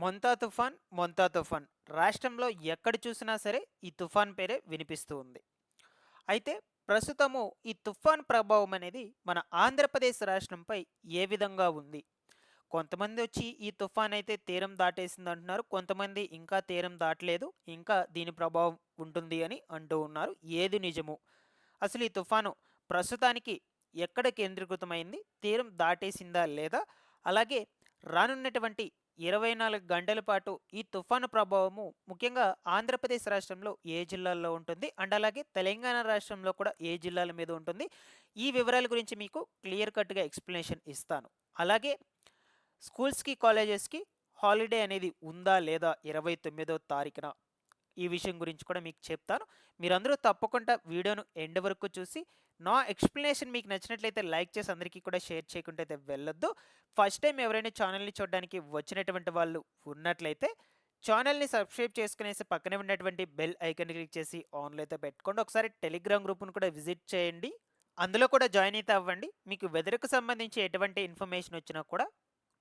మొంతా తుఫాన్ మొంతా తుఫాన్. రాష్ట్రంలో ఎక్కడ చూసినా సరే ఈ తుఫాన్ పేరే వినిపిస్తూ ఉంది. అయితే ప్రస్తుతము ఈ తుఫాన్ ప్రభావం అనేది మన ఆంధ్రప్రదేశ్ రాష్ట్రంపై ఏ విధంగా ఉంది? కొంతమంది వచ్చి ఈ తుఫాన్ అయితే తీరం దాటేసింది అంటున్నారు. కొంతమంది ఇంకా తీరం దాటలేదు. ఇంకా దీని ప్రభావం ఉంటుంది అని అంటూ ఉన్నారు. ఏది నిజము? అసలు ఈ తుఫాను ప్రస్తుతానికి ఎక్కడ కేంద్రీకృతమైంది? తీరం దాటేసిందా లేదా? అలాగే రానున్నటువంటి ఇరవై నాలుగు గంటల పాటు ఈ తుఫాను ప్రభావము ముఖ్యంగా ఆంధ్రప్రదేశ్ రాష్ట్రంలో ఏ జిల్లాల్లో ఉంటుంది? అండ్ అలాగే తెలంగాణ రాష్ట్రంలో కూడా ఏ జిల్లాల మీద ఉంటుంది? ఈ వివరాల గురించి మీకు క్లియర్ కట్గా ఎక్స్ప్లెనేషన్ ఇస్తాను. అలాగే స్కూల్స్కి కాలేజెస్కి హాలిడే అనేది ఉందా లేదా? ఇరవై తొమ్మిదో తారీఖున ఈ విషయం గురించి కూడా మీకు చెప్తాను. మీరందరూ తప్పకుండా వీడియోను ఎండ్ వరకు చూసి నా ఎక్స్ప్లెనేషన్ మీకు నచ్చినట్లయితే లైక్ చేసి అందరికీ కూడా షేర్ చేయకుండా అయితే వెళ్ళొద్దు. ఫస్ట్ టైం ఎవరైనా ఛానల్ని చూడడానికి వచ్చినటువంటి వాళ్ళు ఉన్నట్లయితే ఛానల్ని సబ్స్క్రైబ్ చేసుకునేసి పక్కనే ఉన్నటువంటి బెల్ ఐకన్ క్లిక్ చేసి ఆన్లో అయితే పెట్టుకోండి. ఒకసారి టెలిగ్రామ్ గ్రూప్ను కూడా విజిట్ చేయండి. అందులో కూడా జాయిన్ అయితే అవ్వండి. మీకు వెదర్కు సంబంధించి ఎటువంటి ఇన్ఫర్మేషన్ వచ్చినా కూడా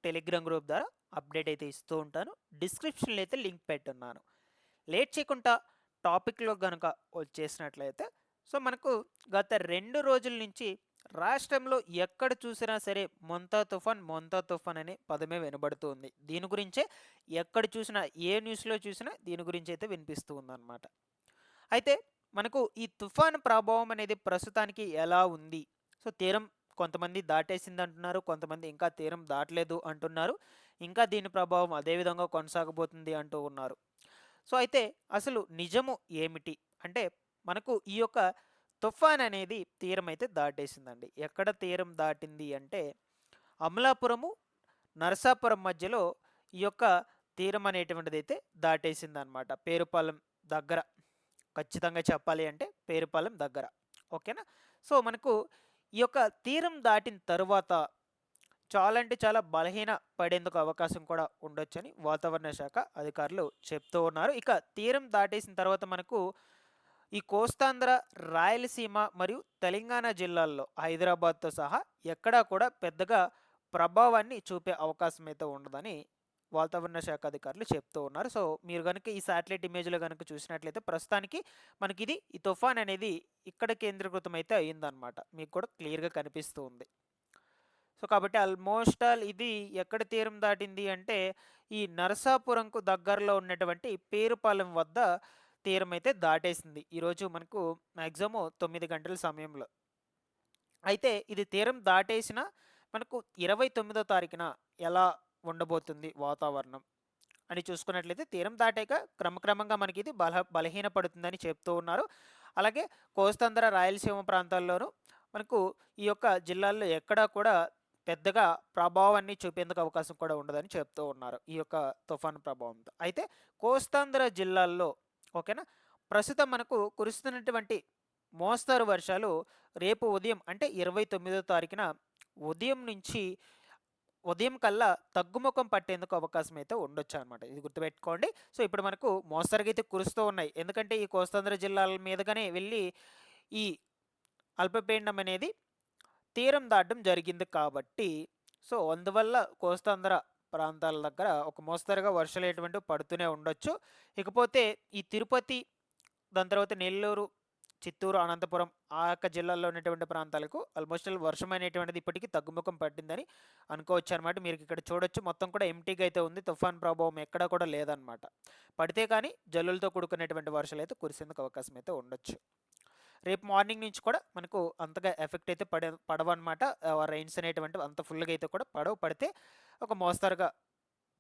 టెలిగ్రామ్ గ్రూప్ ద్వారా అప్డేట్ అయితే ఇస్తూ ఉంటాను. డిస్క్రిప్షన్లో అయితే లింక్ పెట్టున్నాను. లేట్ చేయకుండా టాపిక్లో కనుక వచ్చేసినట్లయితే సో మనకు గత రెండు రోజుల నుంచి రాష్ట్రంలో ఎక్కడ చూసినా సరే మొంతా తుఫాన్ మొంతా తుఫాన్ అనే పదమే వినబడుతుంది. దీని గురించే ఎక్కడ చూసినా ఏ న్యూస్లో చూసినా దీని గురించి అయితే వినిపిస్తూ ఉందన్నమాట అయితే మనకు ఈ తుఫాన్ ప్రభావం అనేది ప్రస్తుతానికి ఎలా ఉంది? సో తీరం కొంతమంది దాటేసింది అంటున్నారు కొంతమంది ఇంకా తీరం దాటలేదు అంటున్నారు. ఇంకా దీని ప్రభావం అదే విధంగా కొనసాగబోతుంది అంటూ ఉన్నారు. సో అయితే అసలు నిజము ఏమిటి? అంటే మనకు ఈ యొక్క తుఫాన్ అనేది తీరం అయితే దాటేసిందండి. ఎక్కడ తీరం దాటింది అంటే అమలాపురము నరసాపురం మధ్యలో ఈ యొక్క తీరం అనేటువంటిది అయితే దాటేసింది అనమాట పేరుపాలెం దగ్గర. ఖచ్చితంగా చెప్పాలి అంటే పేరుపాలెం దగ్గర. ఓకేనా? సో మనకు ఈ యొక్క తీరం దాటిన తరువాత చాలా అంటే చాలా బలహీన పడేందుకు అవకాశం కూడా ఉండొచ్చని వాతావరణ శాఖ అధికారులు చెప్తూ ఉన్నారు. ఇక తీరం దాటేసిన తర్వాత మనకు ఈ కోస్తాంధ్ర రాయలసీమ మరియు తెలంగాణ జిల్లాల్లో హైదరాబాద్తో సహా ఎక్కడా కూడా పెద్దగా ప్రభావాన్ని చూపే అవకాశం అయితే ఉండదని వాతావరణ శాఖ అధికారులు చెప్తూ ఉన్నారు. సో మీరు కనుక ఈ శాటిలైట్ ఇమేజ్లో కనుక చూసినట్లయితే ప్రస్తుతానికి మనకి ఇది ఈ తుఫాన్ అనేది ఇక్కడ కేంద్రీకృతం అయితే అయ్యిందనమాట మీకు కూడా క్లియర్గా కనిపిస్తూ ఉంది. సో కాబట్టి ఆల్మోస్ట్ ఆల్ ఇది ఎక్కడ తీరం దాటింది అంటే ఈ నరసాపురంకు దగ్గరలో ఉన్నటువంటి పేరుపాలెం వద్ద తీరం అయితే దాటేసింది ఈరోజు మనకు మ్యాక్సిమం తొమ్మిది గంటల సమయంలో. అయితే ఇది తీరం దాటేసిన మనకు ఇరవై తొమ్మిదో తారీఖున ఎలా ఉండబోతుంది వాతావరణం అని చూసుకున్నట్లయితే తీరం దాటాక క్రమక్రమంగా మనకి ఇది బల బలహీనపడుతుందని చెప్తూ ఉన్నారు. అలాగే కోస్తాంధ్ర రాయలసీమ ప్రాంతాల్లోనూ మనకు ఈ యొక్క జిల్లాల్లో ఎక్కడా కూడా పెద్దగా ప్రభావాన్ని చూపేందుకు అవకాశం కూడా ఉండదని చెప్తూ ఉన్నారు ఈ యొక్క తుఫాను ప్రభావంతో. అయితే కోస్తాంధ్ర జిల్లాల్లో ఓకేనా ప్రస్తుతం మనకు కురుస్తున్నటువంటి మోస్తరు వర్షాలు రేపు ఉదయం అంటే ఇరవై తొమ్మిదో తారీఖున ఉదయం నుంచి ఉదయం కల్లా తగ్గుముఖం పట్టేందుకు అవకాశం అయితే ఉండొచ్చు అనమాట ఇది గుర్తుపెట్టుకోండి. సో ఇప్పుడు మనకు మోస్తరుగా అయితే కురుస్తూ ఉన్నాయి. ఎందుకంటే ఈ కోస్తాంధ్ర జిల్లాల మీదుగానే వెళ్ళి ఈ అల్పపీడనం అనేది తీరం దాటడం జరిగింది కాబట్టి సో అందువల్ల కోస్తాంధ్ర ప్రాంతాల దగ్గర ఒక మోస్తరుగా వర్షాలు ఎటువంటి పడుతూనే ఉండొచ్చు. ఇకపోతే ఈ తిరుపతి దాని తర్వాత నెల్లూరు చిత్తూరు అనంతపురం ఆ యొక్క జిల్లాల్లో ఉన్నటువంటి ప్రాంతాలకు ఆల్మోస్ట్ వర్షం అనేటువంటిది ఇప్పటికీ తగ్గుముఖం పట్టిందని అనుకోవచ్చు అనమాట మీరు ఇక్కడ చూడొచ్చు. మొత్తం కూడా ఎంటీగా అయితే ఉంది. తుఫాన్ ప్రభావం ఎక్కడా కూడా లేదనమాట పడితే కానీ జల్లులతో కూడుకునేటువంటి వర్షాలు అయితే కురిసేందుకు అవకాశం అయితే ఉండొచ్చు. రేపు మార్నింగ్ నుంచి కూడా మనకు అంతగా ఎఫెక్ట్ అయితే పడే పడవన్నమాట. రైన్స్ అనేటువంటి అంత ఫుల్గా అయితే కూడా పడవ. పడితే ఒక మోస్తరుగా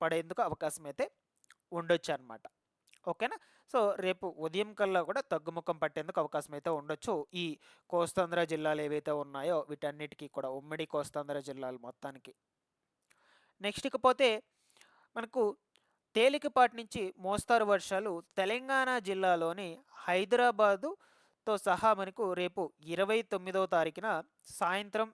పడేందుకు అవకాశం అయితే ఉండొచ్చు అనమాట ఓకేనా? సో రేపు ఉదయం కల్లా కూడా తగ్గుముఖం పట్టేందుకు అవకాశం అయితే ఉండొచ్చు. ఈ కోస్తాంధ్ర జిల్లాలు ఏవైతే ఉన్నాయో వీటన్నిటికీ కూడా ఉమ్మడి కోస్తాంధ్ర జిల్లాలు మొత్తానికి. నెక్స్ట్ ఇకపోతే మనకు తేలికపాటి నుంచి మోస్తారు వర్షాలు తెలంగాణ జిల్లాలోని హైదరాబాదు తో సహా మనకు రేపు ఇరవై తొమ్మిదవ తారీఖున సాయంత్రం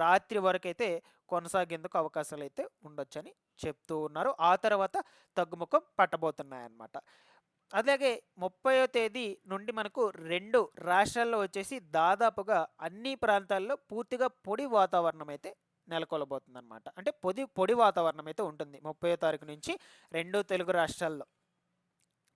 రాత్రి వరకైతే కొనసాగేందుకు అవకాశాలు అయితే ఉండొచ్చని చెప్తూ ఉన్నారు. ఆ తర్వాత తగ్గుముఖం పట్టబోతున్నాయన్నమాట. అలాగే ముప్పయో తేదీ నుండి మనకు రెండు రాష్ట్రాల్లో వచ్చేసి దాదాపుగా అన్ని ప్రాంతాల్లో పూర్తిగా పొడి వాతావరణం అయితే నెలకొలబోతుంది అనమాట అంటే పొడి పొడి వాతావరణం అయితే ఉంటుంది. ముప్పై తారీఖు నుంచి రెండు తెలుగు రాష్ట్రాల్లో.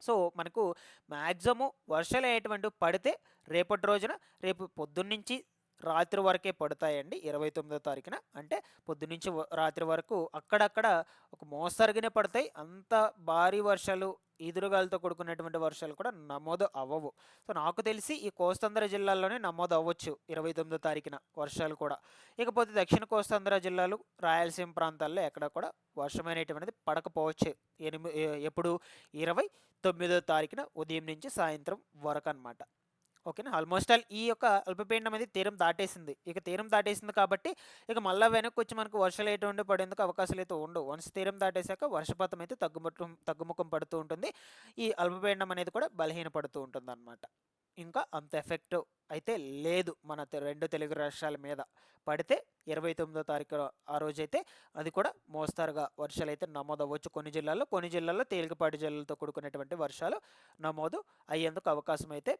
సో మనకు మ్యాక్సిమం వర్షాలు అయ్యేటువంటి పడితే రేపటి రోజున రేపు పొద్దున్నుంచి రాత్రి వరకే పడతాయండి ఇరవై తొమ్మిదో తారీఖున. అంటే పొద్దున్నుంచి రాత్రి వరకు అక్కడక్కడ ఒక మోస్తరుగానే పడతాయి. అంత భారీ వర్షాలు ఈదురుగాలతో కూడుకున్నటువంటి వర్షాలు కూడా నమోదు అవ్వవు. సో నాకు తెలిసి ఈ కోస్తాంధ్ర జిల్లాల్లోనే నమోదు అవ్వచ్చు ఇరవై తొమ్మిదో తారీఖున వర్షాలు కూడా. ఇకపోతే దక్షిణ కోస్తాంధ్ర జిల్లాలు రాయలసీమ ప్రాంతాల్లో ఎక్కడ కూడా వర్షం అనేటువంటిది పడకపోవచ్చు ఎనిమిది ఎప్పుడు? ఇరవై తొమ్మిదో తారీఖున ఉదయం నుంచి సాయంత్రం వరకు అనమాట ఓకేనా? ఆల్మోస్ట్ ఆల్ ఈ యొక్క అల్పపీడనం అనేది తీరం దాటేసింది. ఇక తీరం దాటేసింది కాబట్టి ఇక మళ్ళీ వెనక్కి వచ్చి మనకు వర్షాలు ఎటువంటి పడేందుకు అవకాశాలు అయితే ఉండవు. వన్స్ తీరం దాటేశాక వర్షపాతం అయితే తగ్గుముఖం తగ్గుముఖం పడుతూ ఉంటుంది. ఈ అల్పపీడనం అనేది కూడా బలహీనపడుతూ ఉంటుంది అనమాట ఇంకా అంత ఎఫెక్ట్ అయితే లేదు మన రెండు తెలుగు రాష్ట్రాల మీద. పడితే ఇరవై తొమ్మిదో తారీఖు ఆ రోజైతే అది కూడా మోస్తారుగా వర్షాలు అయితే నమోదు అవ్వచ్చు కొన్ని జిల్లాల్లో కొన్ని జిల్లాల్లో తేలికపాటి జిల్లాలతో కూడుకున్నటువంటి వర్షాలు నమోదు అయ్యేందుకు అవకాశం అయితే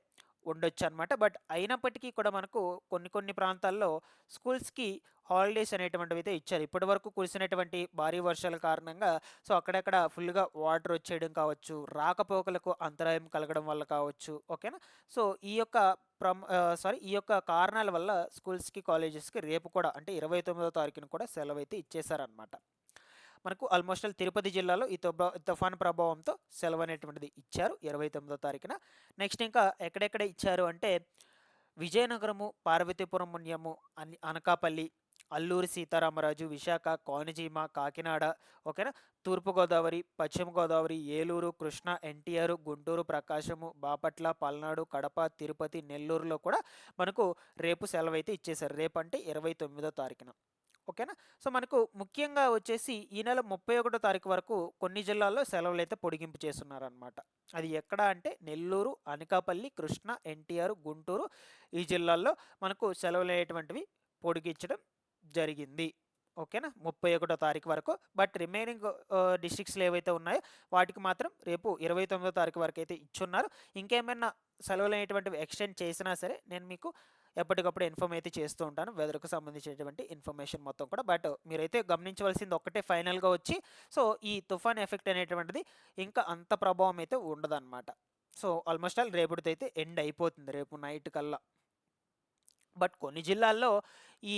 ఉండొచ్చు అనమాట బట్ అయినప్పటికీ కూడా మనకు కొన్ని కొన్ని ప్రాంతాల్లో స్కూల్స్కి హాలిడేస్ అనేటువంటివి అయితే ఇచ్చారు. ఇప్పటి వరకు కురిసినటువంటి భారీ వర్షాల కారణంగా సో అక్కడక్కడ ఫుల్గా వాటర్ వచ్చేయడం కావచ్చు రాకపోకలకు అంతరాయం కలగడం వల్ల కావచ్చు ఓకేనా? సో ఈ యొక్క ప్రమ్ సారీ ఈ యొక్క కారణాల వల్ల స్కూల్స్కి కాలేజెస్కి రేపు కూడా అంటే ఇరవై తొమ్మిదో తారీఖున కూడా సెలవు అయితే ఇచ్చేశారనమాట. మనకు ఆల్మోస్ట్ తిరుపతి జిల్లాలో ఈ తుఫా తుఫాన్ ప్రభావంతో సెలవు అనేటువంటిది ఇచ్చారు ఇరవై తొమ్మిదో తారీఖున. నెక్స్ట్ ఇంకా ఎక్కడెక్కడ ఇచ్చారు అంటే విజయనగరము పార్వతీపురం మున్యము అనకాపల్లి అల్లూరి సీతారామరాజు విశాఖ కోనజీమ కాకినాడ ఓకేనా? తూర్పుగోదావరి పశ్చిమ గోదావరి ఏలూరు కృష్ణా ఎన్టీఆర్ గుంటూరు ప్రకాశము బాపట్ల పల్నాడు కడప తిరుపతి నెల్లూరులో కూడా మనకు రేపు సెలవు అయితే ఇచ్చేశారు. రేపు అంటే ఇరవై తొమ్మిదో తారీఖున. ఓకేనా? సో మనకు ముఖ్యంగా వచ్చేసి ఈ నెల ముప్పై ఒకటో తారీఖు వరకు కొన్ని జిల్లాల్లో సెలవులు అయితే పొడిగింపు చేస్తున్నారనమాట అది ఎక్కడ అంటే నెల్లూరు అనకాపల్లి కృష్ణ ఎన్టీఆర్ గుంటూరు ఈ జిల్లాల్లో మనకు సెలవులు అనేటువంటివి పొడిగించడం జరిగింది. ఓకేనా? ముప్పై ఒకటో తారీఖు వరకు. బట్ రిమైనింగ్ డిస్ట్రిక్ట్స్లో ఏవైతే ఉన్నాయో వాటికి మాత్రం రేపు ఇరవై తొమ్మిదో తారీఖు వరకు అయితే ఇచ్చున్నారు. ఇంకేమైనా సెలవులు అనేటువంటివి ఎక్స్టెండ్ చేసినా సరే నేను మీకు ఎప్పటికప్పుడు ఇన్ఫామ్ అయితే చేస్తూ ఉంటాను. వెదర్కు సంబంధించినటువంటి ఇన్ఫర్మేషన్ మొత్తం కూడా. బట్ మీరైతే గమనించవలసింది ఒక్కటే ఫైనల్గా వచ్చి సో ఈ తుఫాన్ ఎఫెక్ట్ అనేటువంటిది ఇంకా అంత ప్రభావం అయితే ఉండదన్నమాట. సో ఆల్మోస్ట్ ఆల్ రేపటితో అయితే ఎండ్ అయిపోతుంది రేపు నైట్ కల్లా. బట్ కొన్ని జిల్లాల్లో ఈ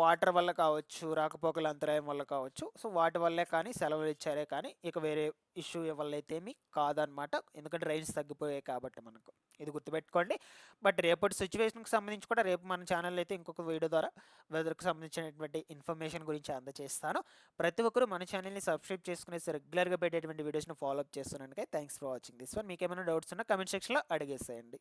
వాటర్ వల్ల కావచ్చు రాకపోకల అంతరాయం వల్ల కావచ్చు. సో వాటి వల్లే కానీ సెలవులు ఇచ్చారే కానీ ఇక వేరే ఇష్యూ వల్ల అయితే ఏమీ కాదనమాట. ఎందుకంటే రైన్స్ తగ్గిపోయాయి కాబట్టి మనకు. ఇది గుర్తుపెట్టుకోండి. బట్ రేపటి సిచ్యువేషన్కి సంబంధించి కూడా రేపు మన ఛానల్ అయితే ఇంకొక వీడియో ద్వారా వెదర్కి సంబంధించినటువంటి ఇన్ఫర్మేషన్ గురించి అందజేస్తాను. ప్రతి ఒక్కరూ మన ఛానల్ని సబ్స్క్రైబ్ చేసుకునేసి రెగ్యులర్గా పెట్టేటువంటి వీడియోస్ని ఫాలో అప్ చేస్తున్నాను thanks for watching this one. మీకు ఏమైనా డౌట్స్ ఉన్నా కమెంట్ సెక్షన్లో అడిగేసేయండి.